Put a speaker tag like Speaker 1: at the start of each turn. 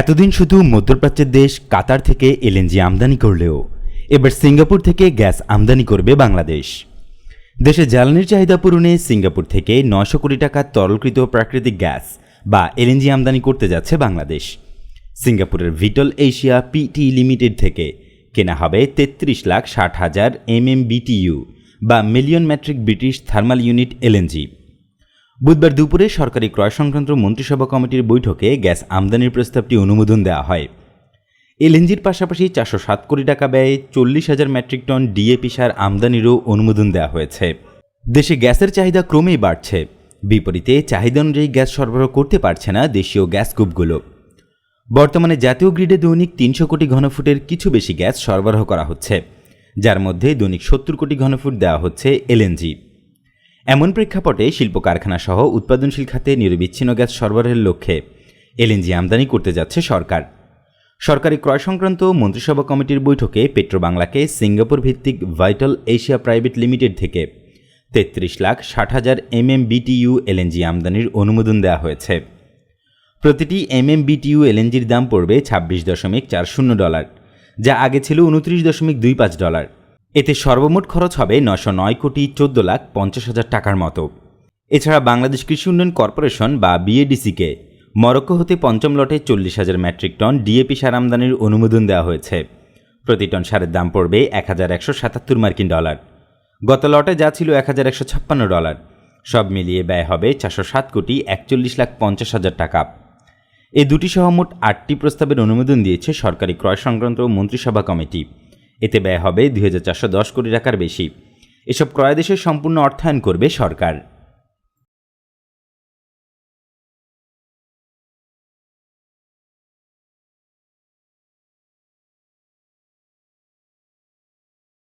Speaker 1: এতদিন শুধু মধ্যপ্রাচ্যের দেশ কাতার থেকে এলএনজি আমদানি করলেও, এবার সিঙ্গাপুর থেকে গ্যাস আমদানি করবে বাংলাদেশ। দেশে জ্বালানির চাহিদা পূরণে সিঙ্গাপুর থেকে নশো কোটি টাকার তরলকৃত প্রাকৃতিক গ্যাস বা এলএনজি আমদানি করতে যাচ্ছে বাংলাদেশ। সিঙ্গাপুরের ভিটল এশিয়া পিটি লিমিটেড থেকে কেনা হবে তেত্রিশ লাখ ষাট হাজার এমএমবিটিইউ বা million metric British thermal unit LNG. বুধবার দুপুরে সরকারি ক্রয় সংক্রান্ত মন্ত্রিসভা কমিটির বৈঠকে গ্যাস আমদানির প্রস্তাবটি অনুমোদন দেওয়া হয়। এলএনজির পাশাপাশি চারশো সাত কোটি টাকা ব্যয়ে চল্লিশ হাজার মেট্রিক টন ডিএপি সার আমদানিরও অনুমোদন দেওয়া হয়েছে। দেশে গ্যাসের চাহিদা ক্রমেই বাড়ছে। বিপরীতে চাহিদা অনুযায়ী গ্যাস সরবরাহ করতে পারছে না দেশীয় গ্যাস কূপগুলো। বর্তমানে জাতীয় গ্রিডে দৈনিক তিনশো কোটি ঘনফুটের কিছু বেশি গ্যাস সরবরাহ করা হচ্ছে। যার মধ্যে দৈনিক সত্তর কোটি ঘনফুট দেওয়া হচ্ছে এলএনজি। এমন প্রেক্ষাপটে শিল্প কারখানা সহ উৎপাদনশীল খাতে নিরবিচ্ছিন্ন গ্যাস সরবরাহের লক্ষ্যে এলএনজি আমদানি করতে যাচ্ছে সরকার। সরকারি ক্রয় সংক্রান্ত মন্ত্রিসভা কমিটির বৈঠকে পেট্রোবাংলাকে সিঙ্গাপুর ভিত্তিক ভাইটাল এশিয়া প্রাইভেট লিমিটেড থেকে তেত্রিশ লাখ ষাট হাজার এম এম এমএমবিটিইউ এলএনজি আমদানির অনুমোদন দেওয়া হয়েছে। প্রতিটি এম এম এমএমবিটিইউ এলএনজির দাম পড়বে ছাব্বিশ দশমিক চার শূন্য ডলার, যা আগে ছিল উনত্রিশ দশমিক দুই পাঁচ ডলার। এতে সর্বমোট খরচ হবে নশো নয় কোটি চোদ্দ লাখ পঞ্চাশ হাজার টাকার মতো। এছাড়া বাংলাদেশ কৃষি উন্নয়ন কর্পোরেশন বা বিএডিসিকে মরক্কো হতে পঞ্চম লটে চল্লিশ হাজার মেট্রিক টন ডিএপি সার আমদানির অনুমোদন দেওয়া হয়েছে। প্রতি টন সারের দাম পড়বে এক হাজার একশো সাতাত্তর মার্কিন ডলার। গত লটে যা ছিল এক হাজার একশো ছাপ্পান্ন ডলার। সব মিলিয়ে ব্যয় হবে চারশো সাত কোটি একচল্লিশ লাখ পঞ্চাশ হাজার টাকা। এই দুটি সহ মোট আটটি প্রস্তাবের অনুমোদন দিয়েছে সরকারি ক্রয় সংক্রান্ত মন্ত্রিসভা কমিটি। এতে ব্যয় হবে দুই হাজার চারশো দশ কোটি টাকার বেশি। এসব ক্রয়াদেশের সম্পূর্ণ অর্থায়ন করবে সরকার।